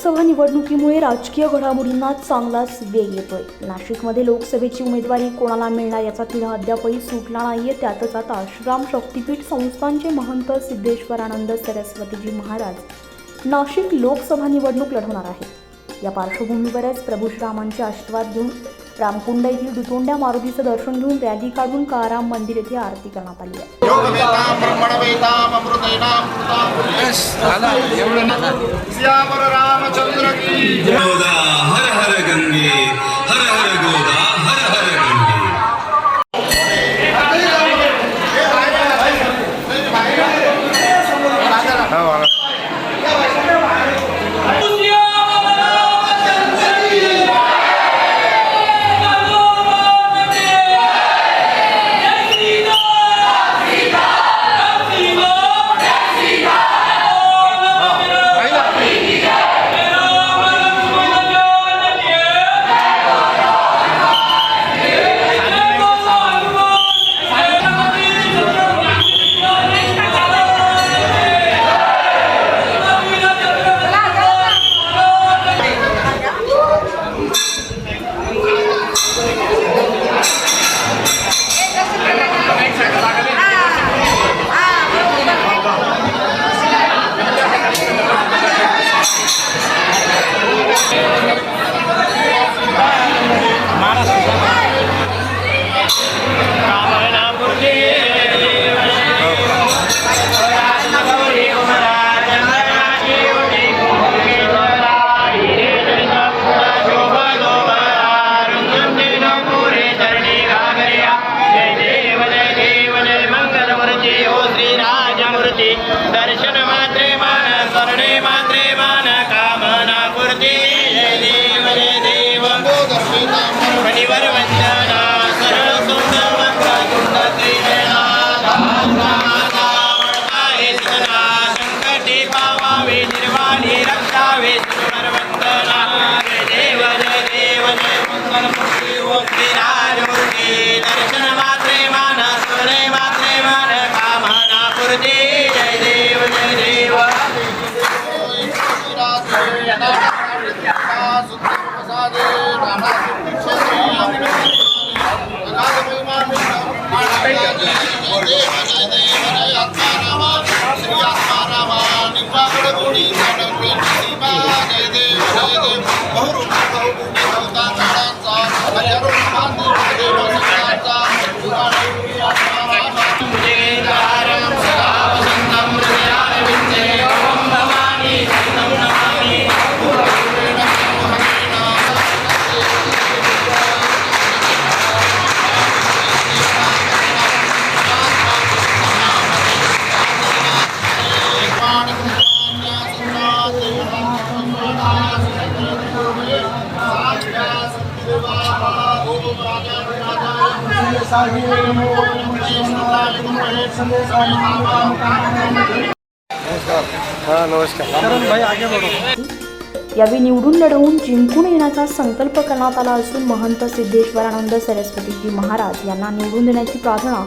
लोकसभा निवडणुकीमुळे राजकीय घडामोडींना चांगलाच वेग येतोय. नाशिकमध्ये लोकसभेची उमेदवारी कोणाला मिळणार याचा तिढा अद्यापही सुटला नाहीये. त्यातच आता श्राम शक्तीपीठ संस्थांचे महंत सिद्धेश्वरानंद सरस्वतीजी महाराज नाशिक लोकसभा निवडणूक लढवणार आहेत. या पार्श्वभूमीवरच प्रभू श्रामांचे आशीर्वाद घेऊन रामकुंड येथील दुतोंड्या मारुतीचं दर्शन घेऊन रॅली काढून काराम मंदिर येथे आरती करण्यात आली आहे. हर हर गंगे हर हर गोदा. Время, यावेळी निवडून लढवून जिंकून येण्याचा संकल्प करण्यात आला असून महंत सिद्धेश्वरानंद सरस्वतीजी महाराज यांना निवडून देण्याची प्रार्थना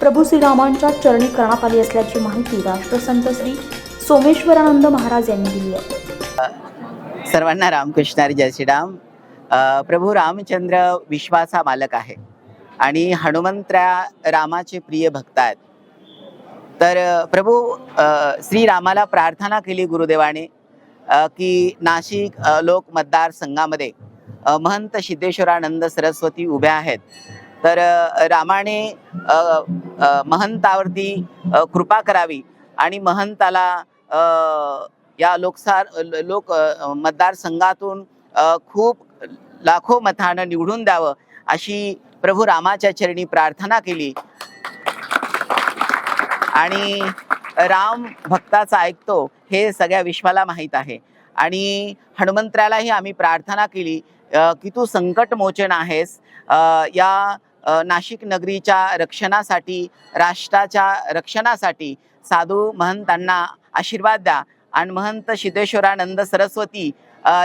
प्रभू श्रीरामांच्या चरणी करण्यात आली असल्याची माहिती राष्ट्रसंत श्री सोमेश्वरानंद महाराज यांनी दिली आहे. सर्वांना रामकृष्ण हरी जय श्रीराम. अ, प्रभू रामचंद्र विश्वाचा मालक आहे. आणि हनुमंतराया रामाचे प्रिय भक्त आहेत. तर प्रभू श्रीरामाला प्रार्थना केली गुरुदेवाने की नाशिक लोक मतदारसंघामध्ये अ, महंत सिद्धेश्वरानंद सरस्वती उभ्या आहेत. तर रामाने महंतावरती कृपा करावी आणि महंताला या लोकसार लोक मतदारसंघातून खूप लाखो मतानं निवडून द्यावं अशी प्रभू रामाच्या चरणी प्रार्थना केली. आणि राम भक्ताचा ऐकतो हे सगळ्या विश्वाला माहीत आहे. आणि हनुमंतरालाही आम्ही प्रार्थना केली की तू संकट मोचन आहेस या नाशिक नगरीच्या रक्षणासाठी राष्ट्राच्या रक्षणासाठी साधू महंतांना आशीर्वाद द्या. आणि महंत सिद्धेश्वरानंद सरस्वती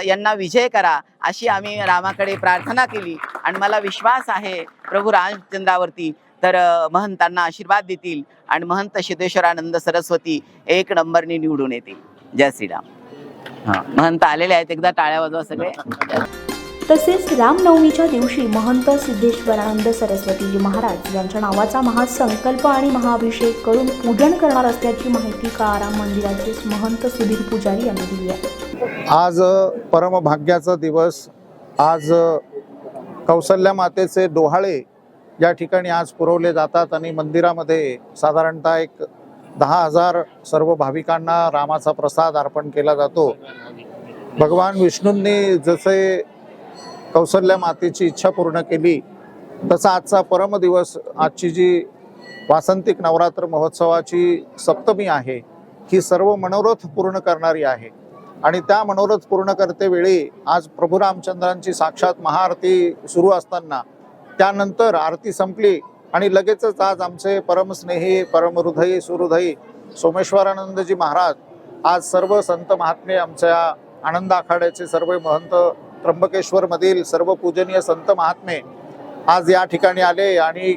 यांना विजय करा अशी आम्ही रामाकडे प्रार्थना केली. आणि मला विश्वास आहे प्रभू रामचंद्रावरती. तर महंतांना आशीर्वाद देतील आणि महंत सिद्धेश्वरानंद सरस्वती एक नंबरने निवडून येतील. जय श्रीराम. हा. महंत आलेले आहेत एकदा टाळ्या वाजवा सगळे. तसेच रामनवमीच्या दिवशी महंत सिद्धेश्वरानंद सरस्वतीजी महाराज यांच्या नावाचा महासंकल्प आणि महाअभिषेक करून पूजन करणार असल्याची माहिती काळाराम मंदिराचे महंत सुधीर पुजारी यांनी दिली आहे. आज परमभाग्याचा दिवस. आज कौसल्या मातेचे डोहाळे या ठिकाणी आज पुरवले जातात आणि मंदिरामध्ये साधारणतः एक दहा हजार सर्व भाविकांना रामाचा प्रसाद अर्पण केला जातो. भगवान विष्णूंनी जसे कौसल्या मातेची इच्छा पूर्ण केली तसा आजचा परमदिवस आजची जी वासंतिक नवरात्र महोत्सवाची सप्तमी आहे ही सर्व मनोरथ पूर्ण करणारी आहे. आणि त्या मनोरथ पूर्ण करतेवेळी आज प्रभू रामचंद्रांची साक्षात महाआरती सुरू असताना त्यानंतर आरती संपली आणि लगेचच आज आमचे परमस्नेही परमहृदयी सुहृदयी सोमेश्वरानंदजी महाराज आज सर्व संत महात्मे आमच्या आनंद आखाड्याचे सर्व महंत त्र्यंबकेश्वरमधील सर्व पूजनीय संत महात्मे आज या ठिकाणी आले आणि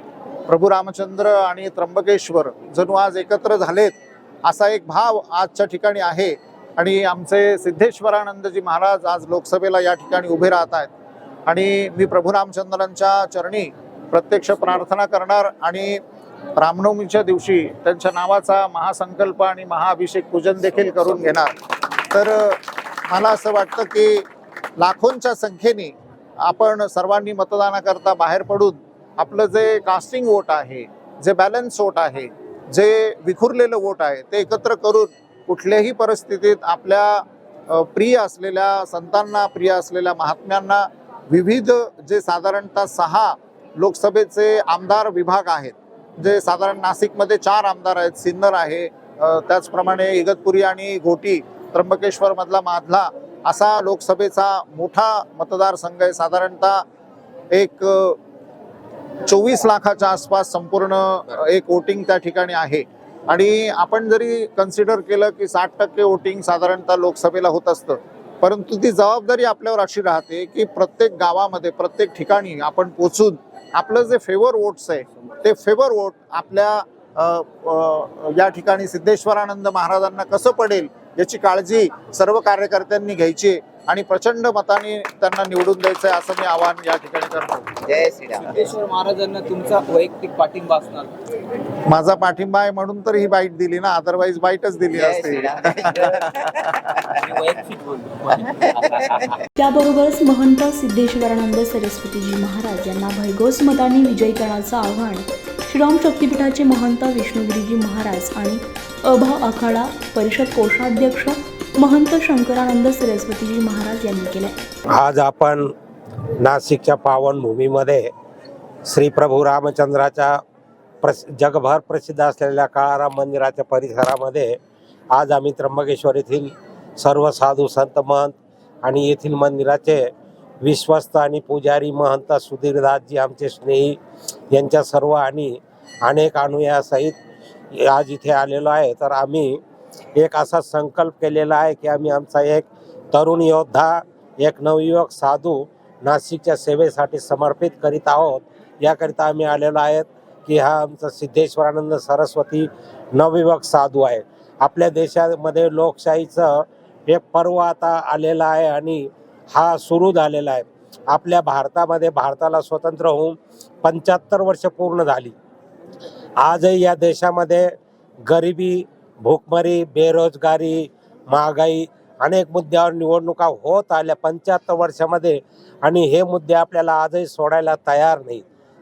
प्रभू रामचंद्र आणि त्र्यंबकेश्वर जणू आज एकत्र झालेत असा एक भाव आजच्या ठिकाणी आहे. आणि आमचे सिद्धेश्वरानंदजी महाराज आज लोकसभेला या ठिकाणी उभे राहत आहेत. आणि मी प्रभू रामचंद्रांच्या चरणी प्रत्यक्ष प्रार्थना करणार आणि रामनवमीच्या दिवशी त्यांच्या नावाचा महासंकल्प आणि महाअभिषेक पूजन देखील करून घेणार. तर मला असं वाटतं की लाखोंच्या संख्येने आपण सर्वांनी मतदानाकरता बाहेर पडून आपलं जे कास्टिंग वोट आहे जे बॅलन्स वोट आहे जे विखुरलेलं वोट आहे ते एकत्र करून कुठल्याही परिस्थितीत आपल्या प्रिय असलेल्या संतांना प्रिय असलेल्या महात्म्यांना विविध जे साधारणतः सहा लोकसभेचे आमदार विभाग आहेत जे साधारण नाशिकमध्ये चार आमदार आहेत सिन्नर आहे त्याचप्रमाणे इगतपुरी आणि घोटी त्र्यंबकेश्वर मधला माधला असा लोकसभेचा मोठा मतदारसंघ आहे. साधारणतः एक चोवीस लाखाच्या आसपास संपूर्ण एक वोटिंग त्या ठिकाणी आहे. आणि आपण जरी कन्सिडर केलं की साठ टक्के वोटिंग साधारणतः लोकसभेला होत असतं परंतु ती जबाबदारी आपल्यावर अशी राहते की प्रत्येक गावामध्ये प्रत्येक ठिकाणी आपण पोचून आपलं जे फेवर वोट्स आहे ते फेवर वोट आपल्या या ठिकाणी सिद्धेश्वरानंद महाराजांना कसं पडेल याची काळजी सर्व कार्यकर्त्यांनी घ्यायची आणि प्रचंड मताने त्यांना निवडून द्यायचं आहे असं मी आवाहन या ठिकाणी करतो. जय सिद्धेश्वर महाराजांना तुमचा वैयक्तिक पाठिंबा असणार. माझा पाठिंबा आहे म्हणून तर ही बाईट दिली ना अदरवाईज बाईटच दिली जय असते. त्याबरोबरच महंत सिद्धेश्वरानंद सरस्वतीजी महाराज यांना भरघोस मतांनी विजयी करण्याचं आव्हान श्रीराम शक्तीपीठाचे महंत विष्णुगिरीजी महाराज आणि अभा आखाडा परिषद कोषाध्यक्ष महंत शंकरानंद सरस्वतीजी महाराज यांनी केले. आज आपण नाशिकच्या पावनभूमीमध्ये श्री प्रभू रामचंद्राच्या प्रस जगभर प्रसिद्ध असलेल्या काळाराम मंदिराच्या परिसरामध्ये आज आम्ही त्र्यंबकेश्वर येथील सर्व साधू संत महंत आणि येथील मंदिराचे विश्वस्त आणि पुजारी महंत सुधीरदासजी आमचे स्नेही यांच्या सर्व आणि अनेक अनुयासहित आज इथे आलेलो आहे. तर आम्ही एक असा संकल्प केलेला आहे की आम्ही आमचा एक तरुण योद्धा एक नवयुवक साधू नाशिकच्या सेवेसाठी समर्पित करीत आहोत. याकरिता आम्ही आलेलो आहेत की हा आमचा सिद्धेश्वरानंद सरस्वती नवयुवक साधू आहे. आपल्या देशामध्ये लोकशाहीचं एक पर्व आता आलेलं आहे आणि हा सुरू झालेला आहे. आपल्या भारतामध्ये भारताला स्वतंत्र होऊन पंच्याहत्तर वर्ष पूर्ण झाली. आजही या देशामध्ये गरिबी भूकमरी बेरोजगारी महागाई अनेक मुद्द्यावर निवडणुका होत आल्या पंच्याहत्तर वर्षामध्ये आणि हे मुद्दे आपल्याला आजही सोडायला तयार नाही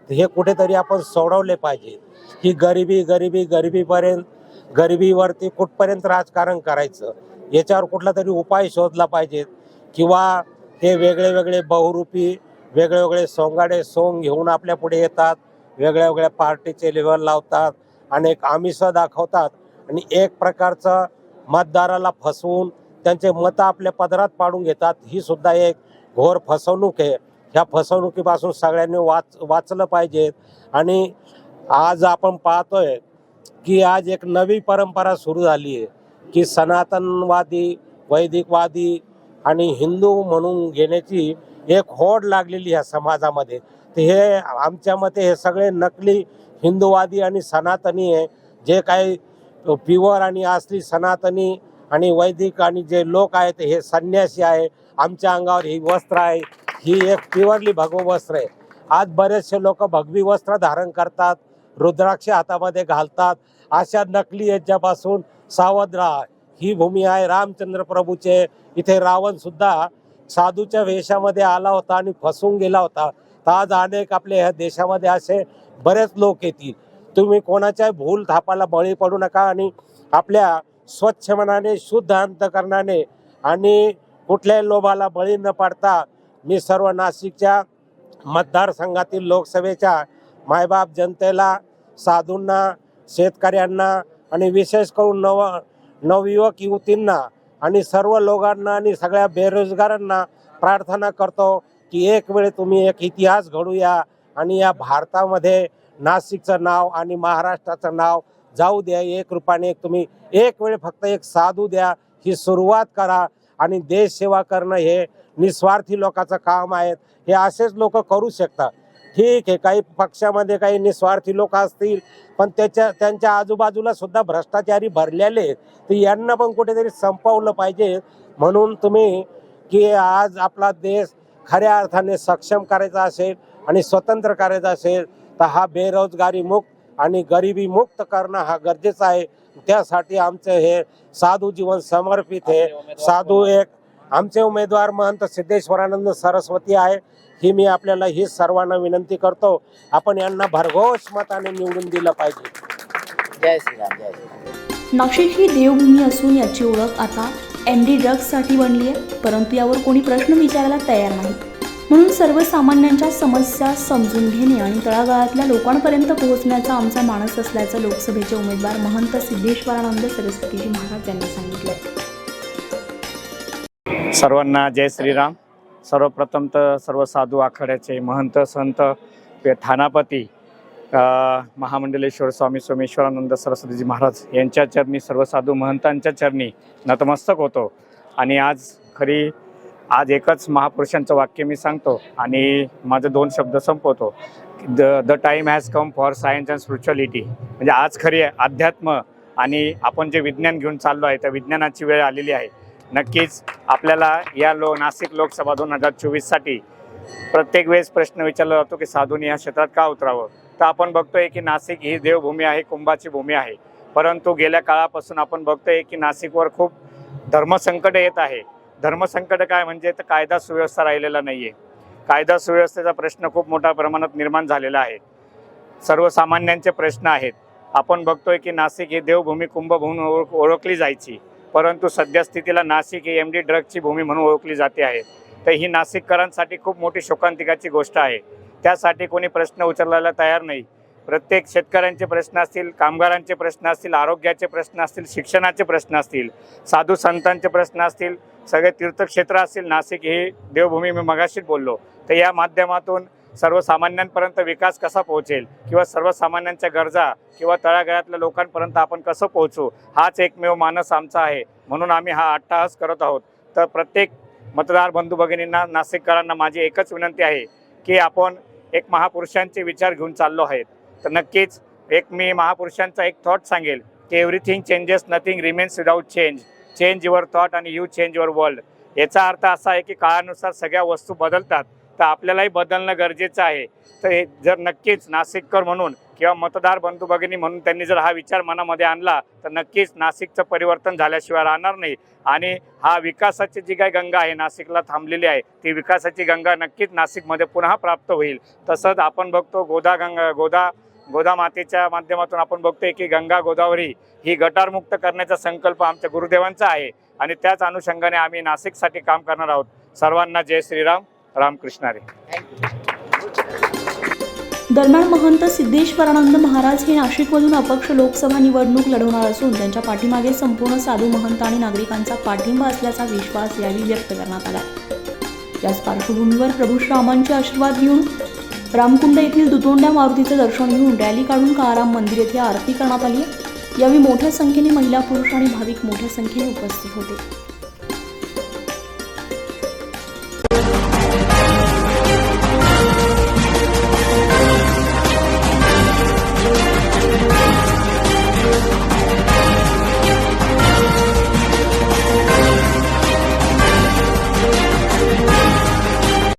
तर हे कुठेतरी आपण सोडवले पाहिजे ही गरिबी गरिबी गरिबीपर्यंत गरिबीवरती कुठपर्यंत राजकारण करायचं? याच्यावर कुठला तरी उपाय शोधला पाहिजे? किंवा हे वेगळे वेगळे बहुरूपी वेगळे वेगळे सोंगाडे सोंग घेऊन आपल्या पुढे येतात वेगळ्या वेगळ्या पार्टीचे लेवल लावतात अनेक आमिष दाखवतात आणि एक प्रकारचं मतदाराला फसवून त्यांचे मतं आपल्या पदरात पाडून घेतात ही सुद्धा एक घोर फसवणूक आहे. ह्या फसवणुकीपासून सगळ्यांनी वाच वाचलं पाहिजे आणि आज आपण पाहतोय की आज एक नवी परंपरा सुरू झाली आहे की सनातनवादी वैदिकवादी आणि हिंदू म्हणून घेण्याची एक होड लागलेली ह्या समाजामध्ये. तर हे आमच्या मते हे सगळे नकली हिंदूवादी आणि सनातनी आहे. जे काही प्युअर आणि असली सनातनी आणि वैदिक आणि जे लोक आहेत हे संन्यासी आहे. आमच्या अंगावर ही वस्त्र आहे. ही एक प्युअरली भगव वस्त्र आहे. आज बरेचसे लोक भगवी वस्त्र धारण करतात रुद्राक्ष हातामध्ये घालतात. अशा नकली याच्यापासून सावध राहा. ही भूमी आहे रामचंद्र प्रभूचे इथे रावण सुद्धा साधूच्या वेशामध्ये आला होता आणि फसून गेला होता. तर आज अनेक आपल्या ह्या देशामध्ये असे बरेच लोक येतील. तुम्ही कोणाच्या भूल थापाला बळी पडू नका आणि आपल्या स्वच्छ मनाने शुद्ध अंतकरणाने आणि कुठल्याही लोभाला बळी न पडता मी सर्व नाशिकच्या मतदारसंघातील लोकसभेच्या मायबाप जनतेला साधूंना शेतकऱ्यांना आणि विशेष करून नव नवयुवक युवतींना आणि सर्व लोकांना आणि सगळ्या बेरोजगारांना प्रार्थना करतो की एक वेळ तुम्ही एक इतिहास घडूया आणि या भारतामध्ये नाशिकचं नाव आणि महाराष्ट्राचं नाव जाऊ द्या एक रूपाने एक तुम्ही एक वेळ फक्त एक साधू द्या ही सुरुवात करा आणि देश सेवा करणं हे निस्वार्थी लोकांचं काम आहे. हे असेच लोक करू शकतात. ठीक आहे काही पक्षामध्ये काही निस्वार्थी लोक असतील पण त्याच्या त्यांच्या आजूबाजूला सुद्धा भ्रष्टाचारी भरलेले आहेत. तर यांना पण कुठेतरी संपवलं पाहिजे. म्हणून तुम्ही की आज आपला देश खऱ्या अर्थाने सक्षम करायचा असेल आणि स्वतंत्र करायचा असेल तर हा बेरोजगारी मुक्त आणि गरिबी मुक्त करणं हा गरजेचा आहे. त्यासाठी आमचं हे साधू जीवन समर्पित आहे. साधू एक आमचे उमेदवार महंत सिद्धेश्वरानंद सरस्वती आहे. ही मी आपल्याला ही सर्वांना विनंती करतो. आपण यांना भरघोष मताने निवडून दिलं पाहिजे. जय श्रीराम जय श्रीराम. नाशिक ही देवभूमी असून याची ओळख आता एम डी ड्रग्जसाठी बनली आहे परंतु यावर कोणी प्रश्न विचारायला तयार नाही. म्हणून सर्वसामान्यांच्या समस्या समजून घेणे आणि तळागाळातल्या लोकांपर्यंत पोहोचण्याचा आमचा मानस असल्याचं लोकसभेचे उमेदवार महंत सिद्धेश्वरानंद सरस्वतीजी महाराज यांनी सांगितलं सर्वांना जय श्रीराम. सर्वप्रथम तर सर्व साधू आखाड्याचे महंत संत थानापती महामंडलेश्वर स्वामी सोमेश्वरानंद सरस्वतीजी महाराज यांच्या चरणी सर्व साधू महंतांच्या चरणी नतमस्तक होतो. आणि आज खरी आज एकच महापुरुषांचं वाक्य मी सांगतो आणि माझे दोन शब्द संपवतो. The the time has come for science and spirituality. म्हणजे आज खरी अध्यात्म आणि आपण जे विज्ञान घेऊन चाललो आहे त्या विज्ञानाची वेळ आलेली आहे. नक्कीच आपल्याला या लो नाशिक लोकसभा दोन हजार चोवीससाठी प्रत्येक वेळेस प्रश्न विचारला जातो की साधूंनी या क्षेत्रात का उतरावं? तर आपण बघतोय की नाशिक ही देवभूमी आहे कुंभाची भूमी आहे. परंतु गेल्या काळापासून आपण बघतोय की नाशिकवर खूप धर्मसंकट येत आहे. धर्मसंकट काय म्हणजे तर कायदा सुव्यवस्था राहिलेला नाही आहे कायदा सुव्यवस्थेचा प्रश्न खूप मोठ्या प्रमाणात निर्माण झालेला आहे. सर्वसामान्यांचे प्रश्न आहेत. आपण बघतोय की नाशिक ही देवभूमी कुंभभूमी ओळख ओळखली जायची. परंतु सध्या स्थितीला नाशिक ही एम डी ड्रगची भूमी म्हणून ओळखली जाते आहे. तर ही नाशिककरांसाठी खूप मोठी शोकांतिकाची गोष्ट आहे. त्यासाठी कोणी प्रश्न उचलायला तयार नाही. प्रत्येक शेतकऱ्यांचे प्रश्न असतील कामगारांचे प्रश्न असतील आरोग्याचे प्रश्न असतील शिक्षणाचे प्रश्न असतील साधू संतांचे प्रश्न असतील सगळे तीर्थक्षेत्र असतील. नाशिक ही देवभूमी मी मगाशीच बोललो. तर या माध्यमातून सर्वसामान्यांपर्यंत विकास कसा पोहोचेल किंवा सर्वसामान्यांच्या गरजा किंवा तळागाळातल्या लोकांपर्यंत आपण कसं पोहोचू हाच एकमेव मानस आमचा आहे. म्हणून आम्ही हा अट्टाहास करत आहोत. तर प्रत्येक मतदार बंधू भगिनींना नाशिककरांना माझी एकच विनंती आहे की आपण एक महापुरुषांचे विचार घेऊन चाललो आहेत. तर नक्कीच एक मी महापुरुषांचा एक थॉट सांगेल की everything changes nothing remains without change change your thought आणि यू चेंज युअर वर्ल्ड याचा अर्थ असा आहे की काळानुसार सगळ्या वस्तू बदलतात. तर आपल्यालाही बदलणं गरजेचं आहे. तर हे जर नक्कीच नाशिककर म्हणून किंवा मतदार बंधू भगिनी म्हणून त्यांनी जर हा विचार मनामध्ये आणला तर नक्कीच नाशिकचं परिवर्तन झाल्याशिवाय राहणार नाही. आणि हा विकासाची जी काही गंगा आहे नाशिकला थांबलेली आहे ती विकासाची गंगा नक्कीच नाशिकमध्ये पुन्हा प्राप्त होईल. तसंच आपण बघतो गोदा गंगा गोदा गोदा मातेच्या माध्यमातून आपण बघतोय की गंगा गोदावरी ही गटारमुक्त करण्याचा संकल्प आमच्या गुरुदेवांचा आहे. आणि त्याच अनुषंगाने आम्ही नाशिकसाठी काम करणार आहोत. सर्वांना जय श्रीराम. रामकृष्णारे दरम्यान महंत सिद्धेश्वरानंद महाराज हे नाशिकमधून अपक्ष लोकसभा निवडणूक लढवणार असून त्यांच्या पाठीमागे संपूर्ण साधू महंत आणि नागरिकांचा पाठिंबा असल्याचा विश्वास यावेळी व्यक्त करण्यात आला. याच पार्श्वभूमीवर प्रभू श्रामांचे आशीर्वाद घेऊन रामकुंड येथील दुतोंड्या मारुतीचं दर्शन घेऊन रॅली काढून काळाराम मंदिर येथे आरती करण्यात आली यावेळी मोठ्या संख्येने महिला पुरुष आणि भाविक मोठ्या संख्येने उपस्थित होते.